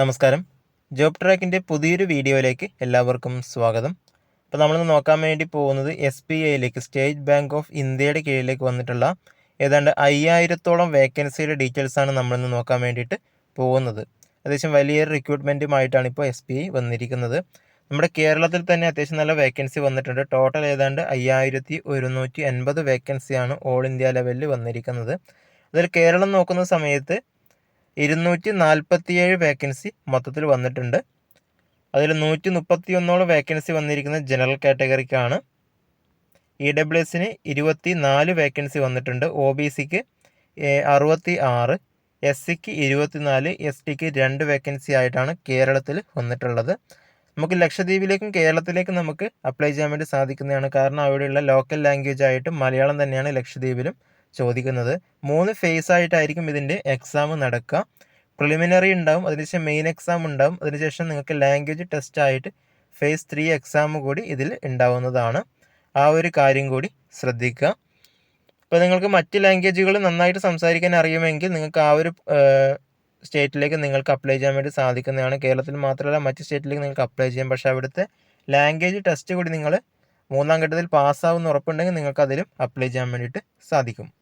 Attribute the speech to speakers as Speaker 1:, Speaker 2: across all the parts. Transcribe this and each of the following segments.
Speaker 1: നമസ്കാരം. ജോബ് ട്രാക്കിന്റെ പുതിയൊരു വീഡിയോയിലേക്ക് എല്ലാവർക്കും സ്വാഗതം. അപ്പോൾ നമ്മളിന്ന് നോക്കാൻ വേണ്ടി പോകുന്നത് എസ് ബി ഐയിലേക്ക് സ്റ്റേറ്റ് ബാങ്ക് ഓഫ് ഇന്ത്യയുടെ കീഴിലേക്ക് വന്നിട്ടുള്ള ഏതാണ്ട് അയ്യായിരത്തോളം വേക്കൻസിയുടെ ഡീറ്റെയിൽസാണ് നമ്മളിന്ന് നോക്കാൻ വേണ്ടിയിട്ട് പോകുന്നത്. അത്യാവശ്യം വലിയൊരു റിക്രൂട്ട്മെന്റുമായിട്ടാണ് ഇപ്പോൾ എസ് ബി ഐ വന്നിരിക്കുന്നത്. നമ്മുടെ കേരളത്തിൽ തന്നെ അത്യാവശ്യം നല്ല വേക്കൻസി വന്നിട്ടുണ്ട്. ടോട്ടൽ ഏതാണ്ട് അയ്യായിരത്തി ഒരുന്നൂറ്റി അൻപത് വേക്കൻസിയാണ് ഓൾ ഇന്ത്യ ലെവലിൽ വന്നിരിക്കുന്നത്. അതിൽ കേരളം നോക്കുന്ന സമയത്ത് ഇരുന്നൂറ്റി നാൽപ്പത്തിയേഴ് വേക്കൻസി മൊത്തത്തിൽ വന്നിട്ടുണ്ട്. അതിൽ നൂറ്റി മുപ്പത്തി ഒന്നോളം വേക്കൻസി വന്നിരിക്കുന്നത് ജനറൽ കാറ്റഗറിക്കാണ് ഇ ഡബ്ല്യു എസിന് ഇരുപത്തി നാല് വേക്കൻസി വന്നിട്ടുണ്ട് ഒ ബി സിക്ക് അറുപത്തി ആറ് എസ് സിക്ക് ഇരുപത്തിനാല് എസ് ടിക്ക് രണ്ട് വേക്കൻസി ആയിട്ടാണ് കേരളത്തിൽ വന്നിട്ടുള്ളത്. നമുക്ക് ലക്ഷദ്വീപിലേക്കും കേരളത്തിലേക്കും നമുക്ക് അപ്ലൈ ചെയ്യാൻ വേണ്ടി സാധിക്കുന്നതാണ്. കാരണം അവിടെയുള്ള ലോക്കൽ ലാംഗ്വേജ് ആയിട്ട് മലയാളം തന്നെയാണ് ലക്ഷദ്വീപിലും ചോദിക്കുന്നത്. മൂന്ന് ഫേസ് ആയിട്ടായിരിക്കും ഇതിന്റെ എക്സാം നടക്കുക. പ്രിലിമിനറി ഉണ്ടാവും അതിനുശേഷം മെയിൻ എക്സാം ഉണ്ടാവും അതിനുശേഷം നിങ്ങൾക്ക് ലാംഗ്വേജ് ടെസ്റ്റ് ആയിട്ട് ഫേസ് ത്രീ എക്സാം കൂടി ഇതിൽ ഉണ്ടാവുന്നതാണ്. ആ ഒരു കാര്യം കൂടി ശ്രദ്ധിക്കുക. ഇപ്പോൾ നിങ്ങൾക്ക് മറ്റ് ലാംഗ്വേജുകൾ നന്നായിട്ട് സംസാരിക്കാൻ അറിയുമെങ്കിൽ നിങ്ങൾക്ക് ആ ഒരു സ്റ്റേറ്റിലേക്ക് നിങ്ങൾക്ക് അപ്ലൈ ചെയ്യാൻ വേണ്ടി സാധിക്കുന്നതാണ്. കേരളത്തിൽ മാത്രമല്ല മറ്റ് സ്റ്റേറ്റിലേക്ക് നിങ്ങൾക്ക് അപ്ലൈ ചെയ്യാം. പക്ഷേ അവിടുത്തെ ലാംഗ്വേജ് ടെസ്റ്റ് കൂടി നിങ്ങൾ മൂന്നാം ഘട്ടത്തിൽ പാസ്സാവുന്ന ഉറപ്പുണ്ടെങ്കിൽ നിങ്ങൾക്ക് അതിലും അപ്ലൈ ചെയ്യാൻ വേണ്ടിയിട്ട് സാധിക്കും.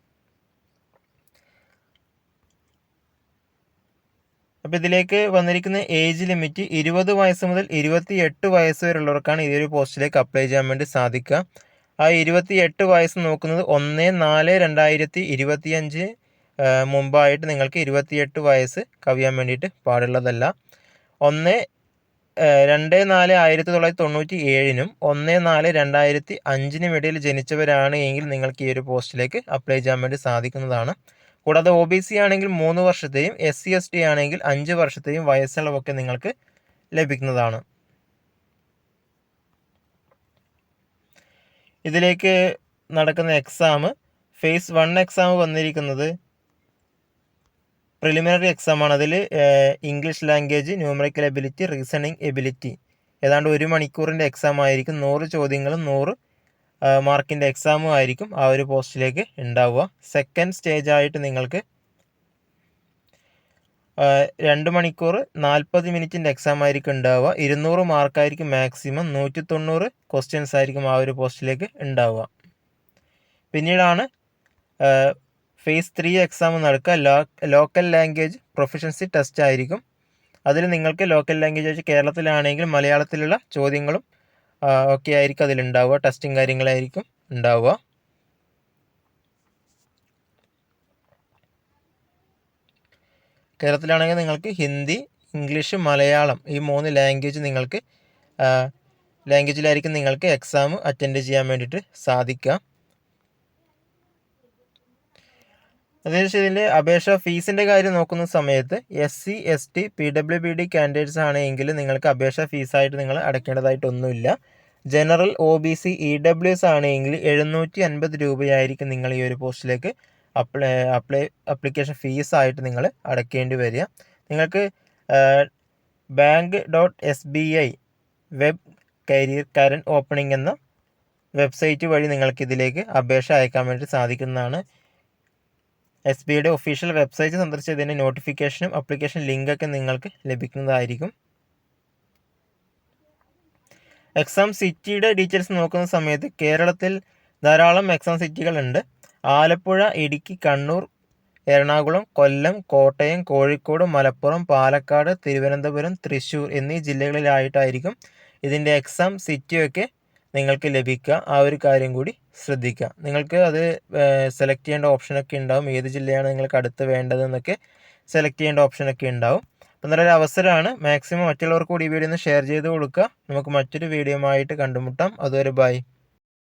Speaker 1: അപ്പോൾ ഇതിലേക്ക് വന്നിരിക്കുന്ന ഏജ് ലിമിറ്റ് ഇരുപത് വയസ്സ് മുതൽ ഇരുപത്തി എട്ട് വയസ്സ് വരെയുള്ളവർക്കാണ് ഈ ഒരു പോസ്റ്റിലേക്ക് അപ്ലൈ ചെയ്യാൻ വേണ്ടി സാധിക്കുക. ആ ഇരുപത്തി എട്ട് വയസ്സ് നോക്കുന്നത് ഒന്ന് നാല് രണ്ടായിരത്തി ഇരുപത്തിയഞ്ച് മുമ്പായിട്ട് നിങ്ങൾക്ക് ഇരുപത്തിയെട്ട് വയസ്സ് കവിയാൻ വേണ്ടിയിട്ട് പാടുള്ളതല്ല. ഒന്ന് രണ്ട് നാല് ആയിരത്തി തൊള്ളായിരത്തി തൊണ്ണൂറ്റി ഏഴിനും ഒന്ന് നാല് രണ്ടായിരത്തി അഞ്ചിനും ഇടയിൽ ജനിച്ചവരാണ് എങ്കിൽ നിങ്ങൾക്ക് ഈ ഒരു പോസ്റ്റിലേക്ക് അപ്ലൈ ചെയ്യാൻ വേണ്ടി സാധിക്കുന്നതാണ്. കൂടാതെ ഒ ബി സി ആണെങ്കിൽ മൂന്ന് വർഷത്തെയും എസ് സി എസ് ടി ആണെങ്കിൽ അഞ്ച് വർഷത്തെയും വയസ്സിളവൊക്കെ നിങ്ങൾക്ക് ലഭിക്കുന്നതാണ്. ഇതിലേക്ക് നടക്കുന്ന എക്സാം ഫേസ് വൺ എക്സാം വന്നിരിക്കുന്നത് പ്രിലിമിനറി എക്സാം ആണ്. അതിൽ English language numerical ability reasoning ability ഏതാണ്ട് ഒരു മണിക്കൂറിന്റെ എക്സാം ആയിരിക്കും. നൂറ് ചോദ്യങ്ങളും നൂറ് മാർക്കിന്റെ എക്സാമും ആയിരിക്കും ആ ഒരു പോസ്റ്റിലേക്ക് ഉണ്ടാവുക. സെക്കൻഡ് സ്റ്റേജ് ആയിട്ട് നിങ്ങൾക്ക് രണ്ട് മണിക്കൂർ നാൽപ്പത് മിനിറ്റിന്റെ എക്സാം ആയിരിക്കും ഉണ്ടാവുക. ഇരുന്നൂറ് മാർക്കായിരിക്കും മാക്സിമം നൂറ്റി തൊണ്ണൂറ് ക്വസ്റ്റ്യൻസ് ആയിരിക്കും ആ ഒരു പോസ്റ്റിലേക്ക് ഉണ്ടാവുക. പിന്നീടാണ് ഫേസ് ത്രീ എക്സാം നടക്കുക. ലോക്കൽ ലാംഗ്വേജ് പ്രൊഫഷൻസി ടെസ്റ്റ് ആയിരിക്കും. അതിൽ നിങ്ങൾക്ക് ലോക്കൽ ലാംഗ്വേജ് കേരളത്തിലാണെങ്കിൽ മലയാളത്തിലുള്ള ചോദ്യങ്ങളും ഒക്കെ ആയിരിക്കും അതിലുണ്ടാവുക. ടെസ്റ്റും കാര്യങ്ങളായിരിക്കും ഉണ്ടാവുക. കേരളത്തിലാണെങ്കിൽ നിങ്ങൾക്ക് ഹിന്ദി ഇംഗ്ലീഷ് മലയാളം ഈ മൂന്ന് ലാംഗ്വേജ് നിങ്ങൾക്ക് ലാംഗ്വേജിലായിരിക്കും നിങ്ങൾക്ക് എക്സാം അറ്റൻഡ് ചെയ്യാൻ വേണ്ടിയിട്ട് സാധിക്കുക. അതേസമയം ഇതിന്റെ അപേക്ഷ ഫീസിന്റെ കാര്യം നോക്കുന്ന സമയത്ത് S C S T P W B D candidates ആണെങ്കിൽ നിങ്ങൾക്ക് അപേക്ഷ ഫീസായിട്ട് നിങ്ങൾ അടയ്ക്കേണ്ടതായിട്ടൊന്നുമില്ല. General O B C E W S ആണെങ്കിൽ എഴുന്നൂറ്റി അൻപത് രൂപയായിരിക്കും നിങ്ങൾ ഈ ഒരു പോസ്റ്റിലേക്ക് അപ്ലൈ അപ്ലൈ അപ്ലിക്കേഷൻ ഫീസായിട്ട് നിങ്ങൾ അടയ്ക്കേണ്ടി വരിക. നിങ്ങൾക്ക് bank dot S B I web career current opening എന്ന വെബ്സൈറ്റ് വഴി നിങ്ങൾക്ക് ഇതിലേക്ക് അപേക്ഷ അയക്കാൻ വേണ്ടി സാധിക്കുന്നതാണ്. എസ് ബി ഐയുടെ ഒഫീഷ്യൽ വെബ്സൈറ്റ് സന്ദർശിച്ചതിന്റെ നോട്ടിഫിക്കേഷനും അപ്ലിക്കേഷൻ ലിങ്കൊക്കെ നിങ്ങൾക്ക് ലഭിക്കുന്നതായിരിക്കും. എക്സാം സിറ്റിയുടെ ഡീറ്റെയിൽസ് നോക്കുന്ന സമയത്ത് കേരളത്തിൽ ധാരാളം എക്സാം സിറ്റികളുണ്ട് ആലപ്പുഴ ഇടുക്കി കണ്ണൂർ എറണാകുളം കൊല്ലം കോട്ടയം കോഴിക്കോട് മലപ്പുറം പാലക്കാട് തിരുവനന്തപുരം തൃശ്ശൂർ എന്നീ ജില്ലകളിലായിട്ടായിരിക്കും ഇതിന്റെ എക്സാം സിറ്റിയൊക്കെ നിങ്ങൾക്ക് ലഭിക്കുക. ആ ഒരു കാര്യം കൂടി ശ്രദ്ധിക്കുക. നിങ്ങൾക്ക് അത് സെലക്ട് ചെയ്യേണ്ട ഓപ്ഷനൊക്കെ ഉണ്ടാവും. ഏത് ജില്ലയാണ് നിങ്ങൾക്ക് അടുത്ത് വേണ്ടതെന്നൊക്കെ സെലക്ട് ചെയ്യേണ്ട ഓപ്ഷനൊക്കെ ഉണ്ടാവും. അപ്പം നല്ലൊരു അവസരമാണ്. മാക്സിമം മറ്റുള്ളവർക്ക് കൂടി ഈ വീഡിയോ ഒന്ന് ഷെയർ ചെയ്ത് കൊടുക്കുക. നമുക്ക് മറ്റൊരു വീഡിയോ ആയിട്ട് കണ്ടുമുട്ടാം. അതുവരെ ബൈ